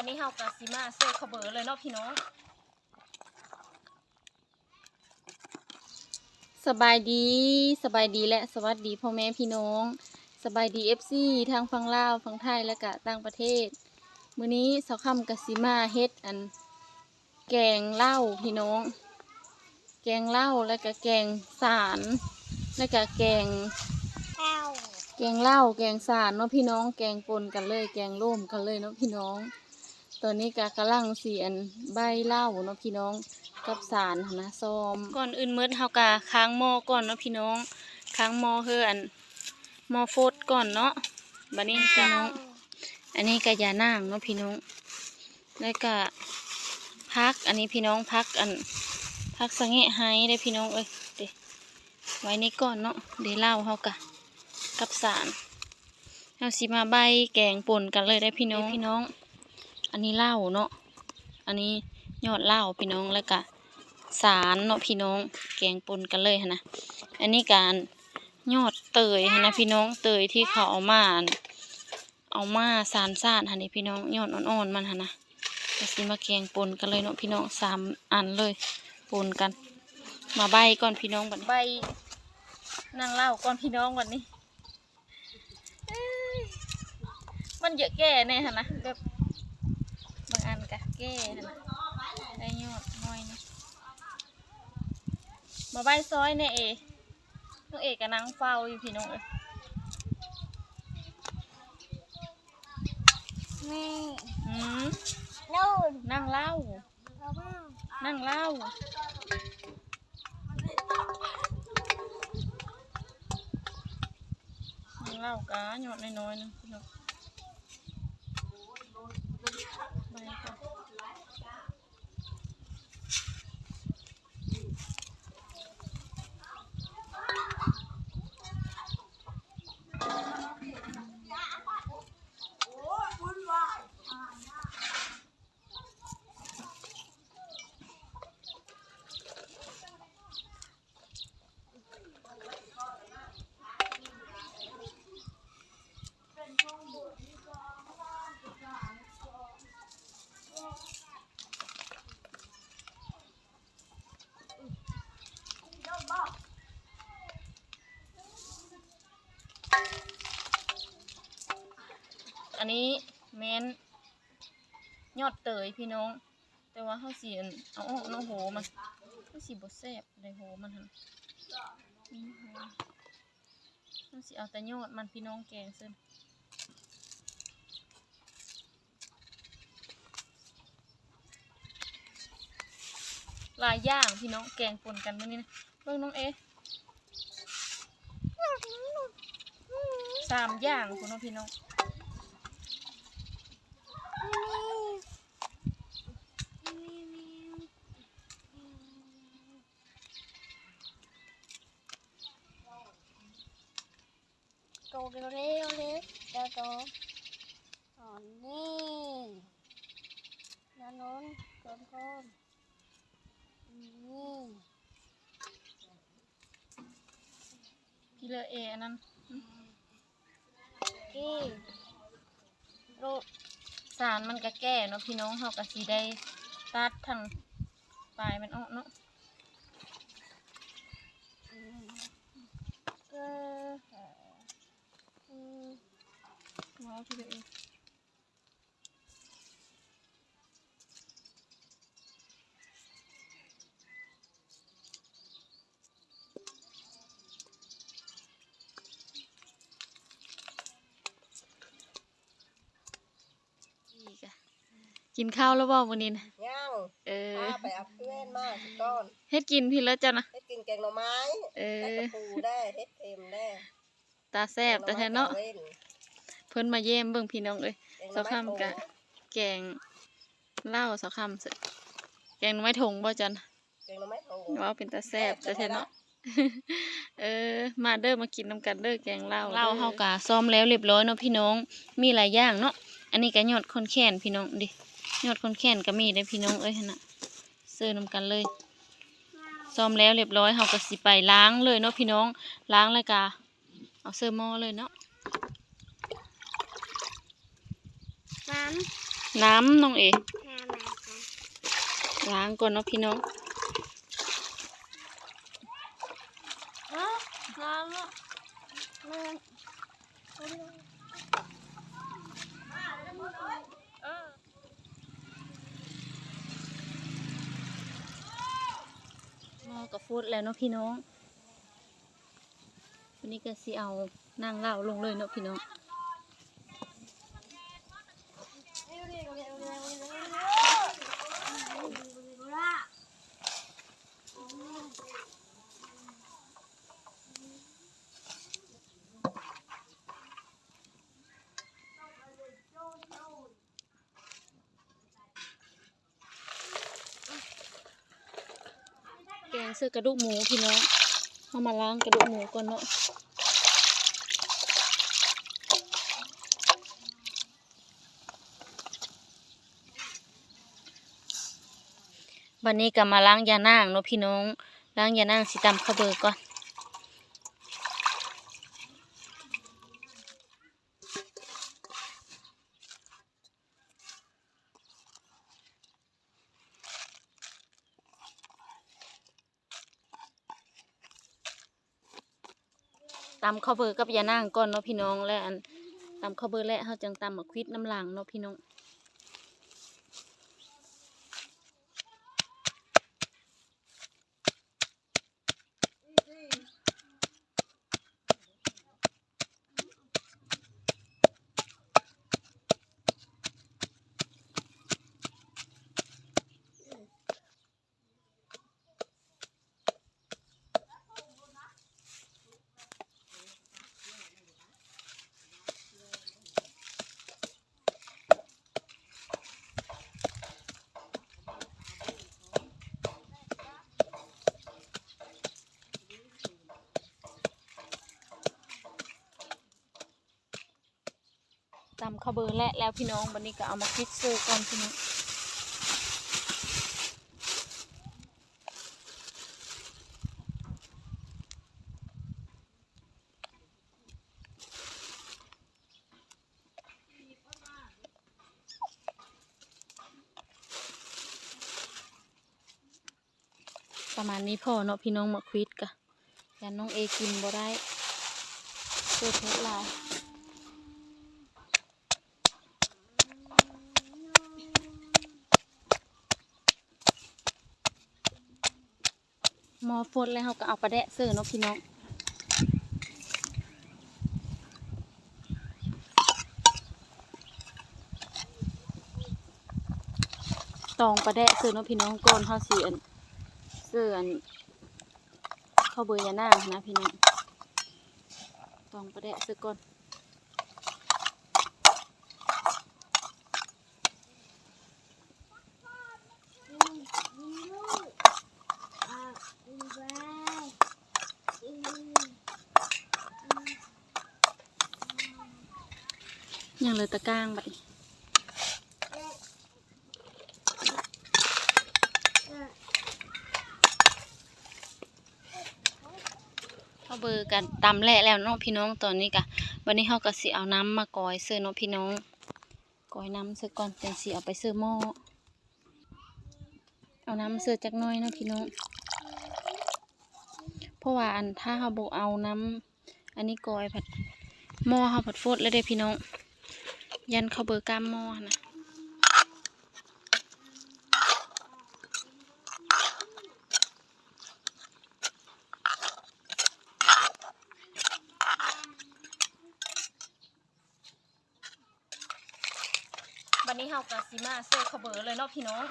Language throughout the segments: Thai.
วันนี้เฮากะสิมาเสิร์ข้าวเบอร์เลยเนาะพี่น้องสบายดีสบายดีและสวัสดีพ่อแม่พี่น้อง สบายดีเอฟซีทางฝั่งลาวฝั่งไทยและกะต่างประเทศ มื้อนี้สาวคำกะสิมาเฮ็ดอัน แกงเหล้าพี่น้อง แกงเหล้าแล้วก็แกงสารแล้วก็แกงแกงเหล้าแกงสารเนาะพี่น้อง แกงปนกันเลย แกงร่วมกันเลยเนาะพี่น้อง ตอนนี้กากำลังเสียนใบเหล้าเนาะพี่น้องกับสารหั้นนะซ้อมก่อนอื่นเมื่อเฮากะค้างหม้อก่อนเนาะพี่น้องค้างหม้อเฮืออันหม้อโฟดก่อนเนาะบัดนี้พี่น้อง อันนี้ก็ยานางเนาะพี่น้องแล้วก็พักอันนี้พี่น้องพักอันพักสังเกตไห้ได้พี่น้องเอ้ยเดยวไว้นี่ก่อนเนาะเดี๋ยวเล่าเฮากะกับสารเอาสิมาใบแกงป่นกันเลยได้พี่น้องพี่น้อง อันนี้เหล้าเนาะ อันนี้ยอดเหล้าพี่น้องแล้วก็สารเนาะพี่น้องแกงปนกันเลยนะ อันนี้การยอดเตยนะพี่น้องเตยที่เขาเอามานเอามาสารสารหันนี่พี่น้องยอดอ่อนๆมันหันะก็สิมาแกงปนกันเลยเนาะพี่น้องสามอันเลยปนกัน มาใบก่อนพี่น้องบัดใบนั่งเล่าก่อนพี่น้องวันนี้ มันเยอะแก่แน่ฮะนะแบบ แก่ฮะนะได้ยอดน้อยนะมาใบซอยแน่เอน้องเอกกับนางเฝ้าอยู่พี่น้องเอ้ยแม่หืมนู่นนั่งเล่าเอาบ้างนั่งเล่า นั่งเล่ากะยอดน้อยๆนึงพี่น้องใบก่อน อันนี้แมนยอดเตยพี่น้อง แต่ว่าเขาสีเอาออกน้องโหมันเขาสีบดแซ่บในโหมันหั่นนี่โหเขาสีเอาแต่ยอดมันพี่น้องแกงเส้นลายย่างพี่น้องแกงปนกันมื่อนี้นะเบิ่งน้องเอสามอย่างคุณน้องพี่น้อง เร็วเร็วเร็วโตโตอ๋อนี่ด้านโน้นก้นก้นนี่พี่เลเออันนั้นกี่ลูกสารมันก็แก่เนาะพี่น้องเขาก็สีได้ตัดทางปลายมันออกเนาะก็อืม ว้าวพี่เลอเออีกอะกินข้าวแล้วบ่วันนี้นะย่างเออพาไปเอาเพื่อนมาสิก้อนเฮ็ดกินพี่แล้วจ้ะนะให้กินแกงหน่อไม้เอได้อกระปูได้เฮ็ดเค็มได้ตาแซ่บแต่แท้เนาะ พิ่นมาเยี่ยมเบิ่งพี่น้องเอ้ยแกงหน่สัอกไม้คำกะโถแกงเหล้าสักคำเสร็จแกงหน่อไม้ถงบ่จันแกงหน่อไม้โถว้าวเป็นตาแซ่บแต่แท้เนาะเออ มาเด้อมากินน้ำกันเด้อแกงเหล้าเหล้าเฮากะซ้อมแล้วเรียบร้อยเนาะพี่น้องมีหลายอย่างเนาะอันนี้ก็ยอดคอนแคนพี่น้องดิยอดคอนแคนก็มีได้อพี่น้องเอ้ยหั่นน่ะเสิร์ฟนำกันเลยซ้อมแล้วเรียบร้อยเฮาก็สิไปล้างเลยเนาะพี่น้องล้างแล้วก็เอาเสิร์ฟหม้อเลยเนาะ น้น้ำน้องเอห้ามาค่ะล้างก่อนเนาะพี่น้องฮะน้ำอะมันเออหม้อกับฟุดแล้วเนาะพี่น้อง วันนี้ก็สิเอานางเล่าลงเลยเนาะพี่น้อง แกงเสื้อกระดูกหมูพี่น้องเอามาล้างกระดูกหมูก่อนเนาะวันนี้ก็มาล้างยานางเนาะพี่น้องล้างยานางสิตำข้าวเบอร์ก่อนำข้าวเบอร์กับยานางก่อนเนาะพี่น้องและอันตำข้าวเบอร์และเขาจังตำมะควิดน้ำหลังเนาะพี่น้องาวเบอร์และแล้วพี่น้องวันนี้ก็เอามาฟิตเซอร์ก่อนพี่น้องประมาณนี้พอเนาะพี่น้องมาควิดกะยันน้องเอกินบ่ได้เสื้อเพชรลาย มอฟดแล้วเขาก็เอาปลาแดะเสิร์ฟเนาะพี่น้องตองปลาแดะเสิร์ฟเนาะพี่น้องก่อนเขาเสีอันเสิร์ฟอันข้าวเบอร์ยาหน้านะพี่น้องตองปลาแดะเสิร์ฟก่อน ย่างเลยตะก้างบัดนี้เขาเบอร์กันตำแหละแล้วเนาะพี่น้องตอนนี้กะวันนี้เขาก็สิเอาน้ำมากอยเสื้อเนาะพี่น้องกอยน้ำเสื้อก่อนจังสิเอาไปเสื้อหม้อเอาน้ำเสื้อจักน้อยนะพี่น้อง เพราะว่าอันถ้าเขาบอกเอาน้ำอันนี้กอยผัดหม้อเขาผัดฟดแล้วเด้พี่น้อง ยันเขาเบอร์กามมอนะวันนี้เฮากะสิมาเซ่เขาเบอร์เลยเนาะพี่น้อง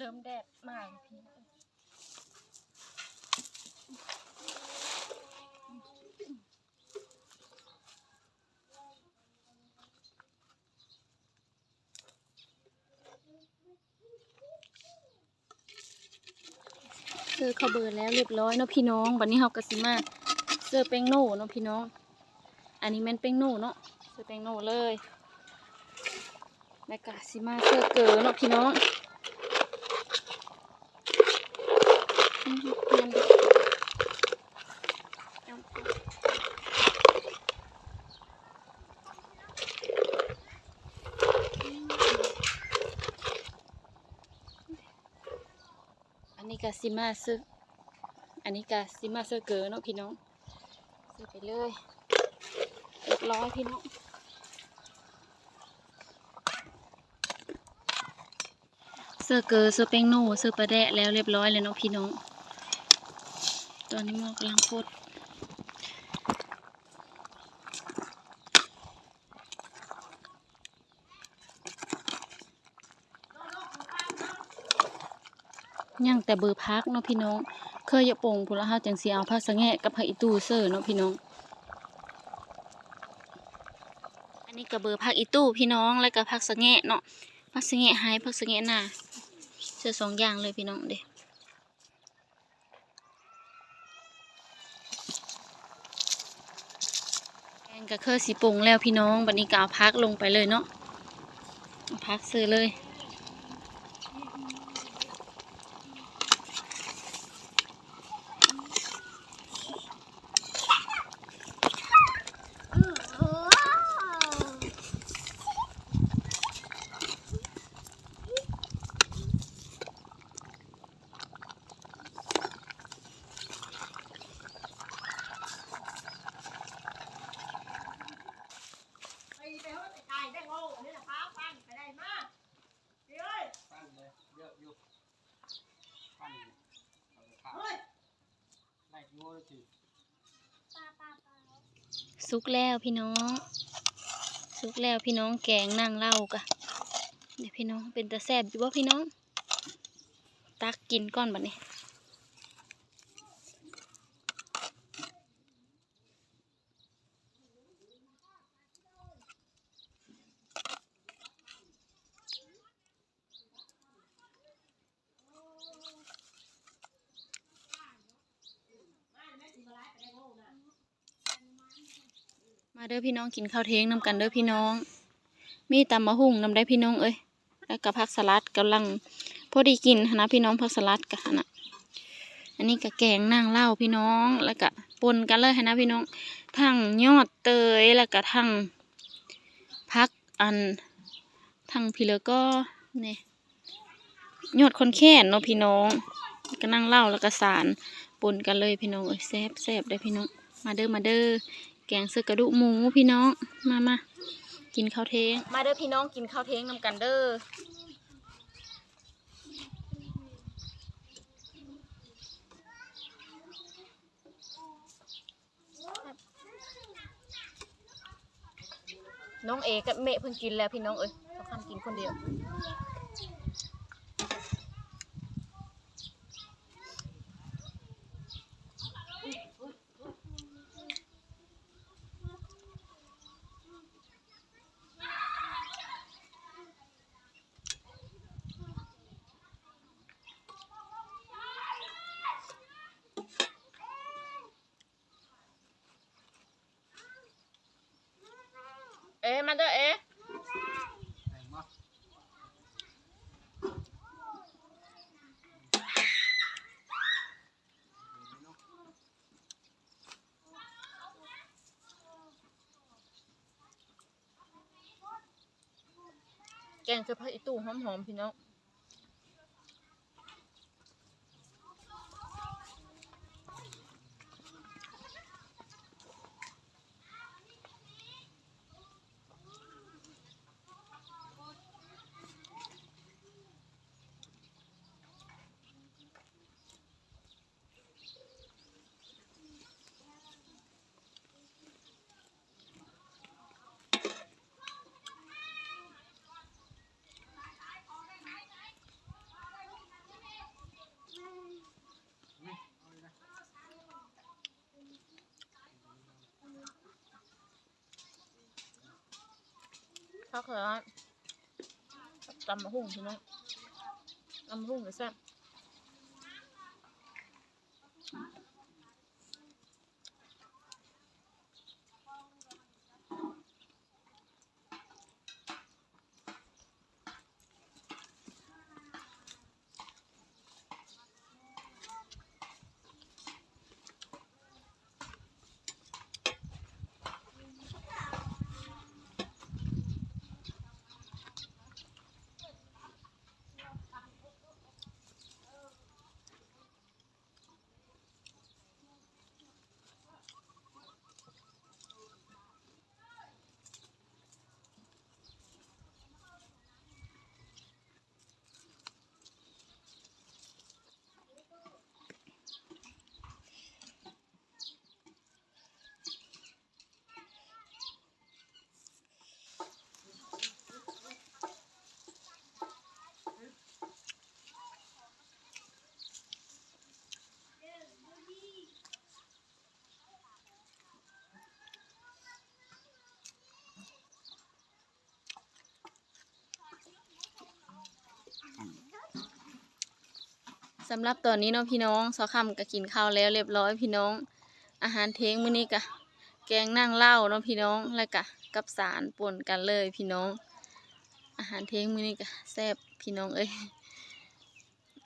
เริ่มแดดมากพี่เสื้อเขาเบิร์แล้วเรียบร้อยเนาะพี่น้องวันนี้เฮากระซิมาเสื้อเป้งโน่เนาะพี่น้อง อันนี้แม่นเป้งโน่เนาะเสื้อเป้งโน่เลยแล้วกะซิมาเสื้อเกอเนาะพี่น้อง อันนี้ก็สิมาเสออันนี้ก็สิมาเสื้อเกอเนาะพี่น้องเสื้อไปเลยเรียบร้อยพี่น้องเสื้อเกอเสื้อแป้งโน่เสื้อปลาแดะแล้วเรียบร้อยเลยเนาะพี่น้อง ตอนนี้หมอกำลังพดย่างแต่เบอร์พักเนาะพี่น้อง เคยอย่าโป่งพุนละเฮาจังสีเอาผักสะแงะกับผักอีตูเซอร์เนาะพี่น้อง อันนี้ก็เบอร์ผักอีตู้พี่น้องแล้วก็ผักสะแงะเนาะผักสะแงะหายผักสะแงะหน้าเสื้อสองอย่างเลยพี่น้องเด้ แกงก็เคอสีปรุงแล้วพี่น้องบันนี้กาวพักลงไปเลยเนาะพักซื้อเลย โอ้ ไปไปเฮ้ยไปไกลได้โง่นี่แหละพาฟันไปได้มากเฮ้ย ปั้นเลยเยอะอยู่ปั้นเอาไปข้าว เฮ้ย ได้กี่โมงที ปลาปลาปลา สุกแล้วพี่น้อง สุกแล้วพี่น้องแกงนั่งเล่ากะเดี๋ยวพี่น้องเป็นตาแซบอยู่บ่พี่น้อง ตักกินก้อนบัดนี้ เด้อพี่น้องกินข้าวเทยงนำกันเด้อพี่น้อง มีตำมะฮุ่งนำได้พี่น้องเอ้ยแล้วก็ผักสลัดกำลังพอดีกินนะพี่น้องผักสลัดกันนะอันนี้ก็แกงนางเล่าพี่น้องแล้วก็ปนกันเลยนะพี่น้อง ทั้งยอดเตยแล้วก็ทั้งพักอันทั้งพี่เลอก็เนี่ยยอดคนแค้นเนาะพี่น้องก็นั่งเล่าแล้วก็สารปนกันเลยพี่น้องเอ้ยแซ่บแซ่บได้พี่น้องมาเด้อมาเด้อ แกงเสื้อกระดูกหมูพี่น้อง มามากินข้าวเทง มาเด้อพี่น้องกินข้าวเทงนำกันเด้อ น้องเอกับเมะเพิ่งกินแล้วพี่น้องเอ้ยเขาคำกินคนเดียว อ๊ะมาเด้อเอ๊ะแกงเฉพาะอีตู้หอมๆพี่น้อง ถ้าเคยจำมะฮุ่งใช่ไหมงำมะฮุ่งหรือแซ่บ สำหรับตอนนี้เนาะพี่น้องสอคำก็กินข้าวแล้วเรียบร้อยพี่น้อง อาหารเทงมื้อนี้ก็แกงนั่งเหล้าเนาะพี่น้องแล้วก็กับสารป่นกันเลยพี่น้อง อาหารเทงมื้อนี้ก็แซ่บพี่น้องเอ้ย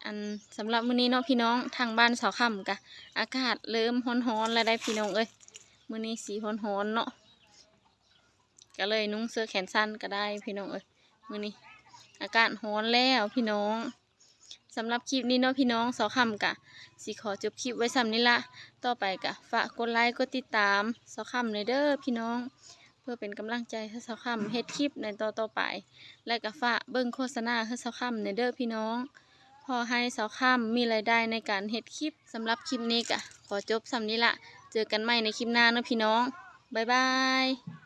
อันสำหรับมื้อนี้เนาะพี่น้องทางบ้านสาวค่ำกะอากาศเริ่มร้อนๆแล้วได้พี่น้องเอ้ยมื้อนี้สีร้อนๆเนาะก็เลยนุ่งเสื้อแขนสั้นก็ได้พี่น้องเอ้ยมื้อนี้อากาศร้อนแล้วพี่น้อง สำหรับคลิปนี้เนาะพี่น้องสาวค่ำกะสิขอจบคลิปไว้ซ้ำนี้ละต่อไปกะฝากกดไลค์กดติดตามสาวค่ำเลยเด้อพี่น้อง เพื่อเป็นกำลังใจให้สาวค่ำเฮ็ดคลิปในต่อต่อไป และก็ฝากเบิ่งโฆษณาให้สาค่ำในเด้อพี่น้อง พอให้สาวค่ำมีรายได้ในการเฮ็ดคลิปสำหรับคลิปนี้กะขอจบซ้ำนี้ละเจอกันใหม่ในคลิปหน้าเนาะพี่น้องบ๊ายบาย